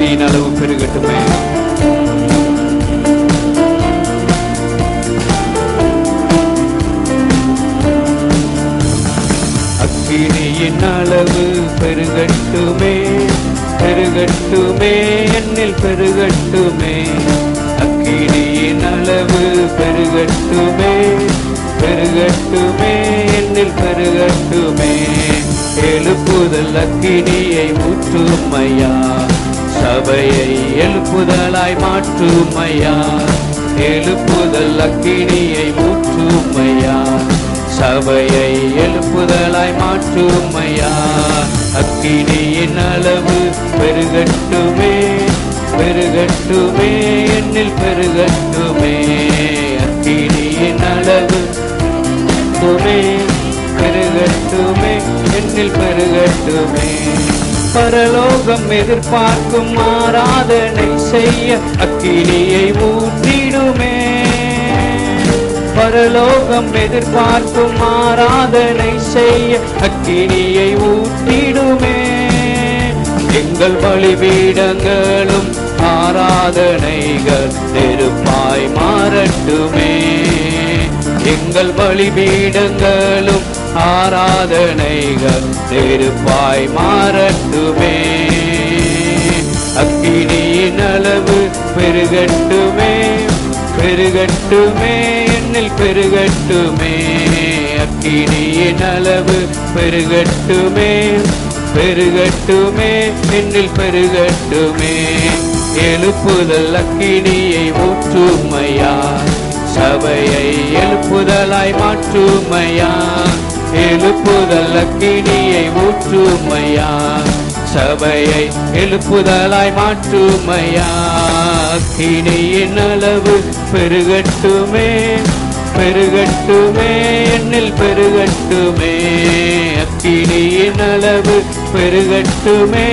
கிருபையின் அளவு பெருகட்டுமே. அக்கினியின் அளவு பெருகட்டுமே பெருகட்டுமே என்னில் பெருகட்டுமே. அக்கினியின் அளவு பெருகட்டுமே பெருகட்டுமே என்னில் பெருகட்டுமே. எழுப்புதல் அக்கினியை ஊற்றுமையா சபையை எழுப்புதலாய் மாற்றுமையா? எழுப்புதல் அக்கினியை ஊற்றுமையா சபையை எழுப்புதலாய் மாற்றுமையா? அக்கினியின் அளவு பெருகட்டுமே பெருகட்டுமே என்னில் பெருகட்டுமே. அக்கினியின் அளவு பெருகட்டுமே பெருகட்டுமே என்னில் பெருகட்டுமே. பரலோகம் எதிர்பார்க்கும் ஆராதனை செய்ய அக்கினியை ஊற்றிடுமே. பரலோகம் எதிர்பார்க்கும் ஆராதனை செய்ய அக்கினியை ஊற்றிடுமே. எங்கள் பலிபீடங்களும் ஆராதனைகள் நெருப்பாய் மாறட்டுமே. எங்கள் பலிபீடங்களும் ஆராதனைகள் திருப்பாய் மாறட்டுமே. அக்கினியின் அளவு பெருகட்டுமே பெருகட்டுமே என்னில் பெருகட்டுமே. அக்கினியின் அளவு பெருகட்டுமே பெருகட்டுமே என்னில் பெருகட்டுமே. எழுப்புதல் அக்கினியை ஊற்றுமையா சபையை எழுப்புதலாய் மாற்றுமையா. எழுப்புதல் அக்கினியை ஊற்றுமையா? சபையை எழுப்புதலாய் மாற்றுமையா? அக்கினியின் அளவு பெருகட்டுமே பெருகட்டுமே என்னில் பெருகட்டுமே. அக்கினியின் அளவு பெருகட்டுமே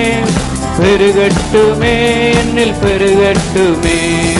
பெருகட்டுமே என்னில் பெருகட்டுமே.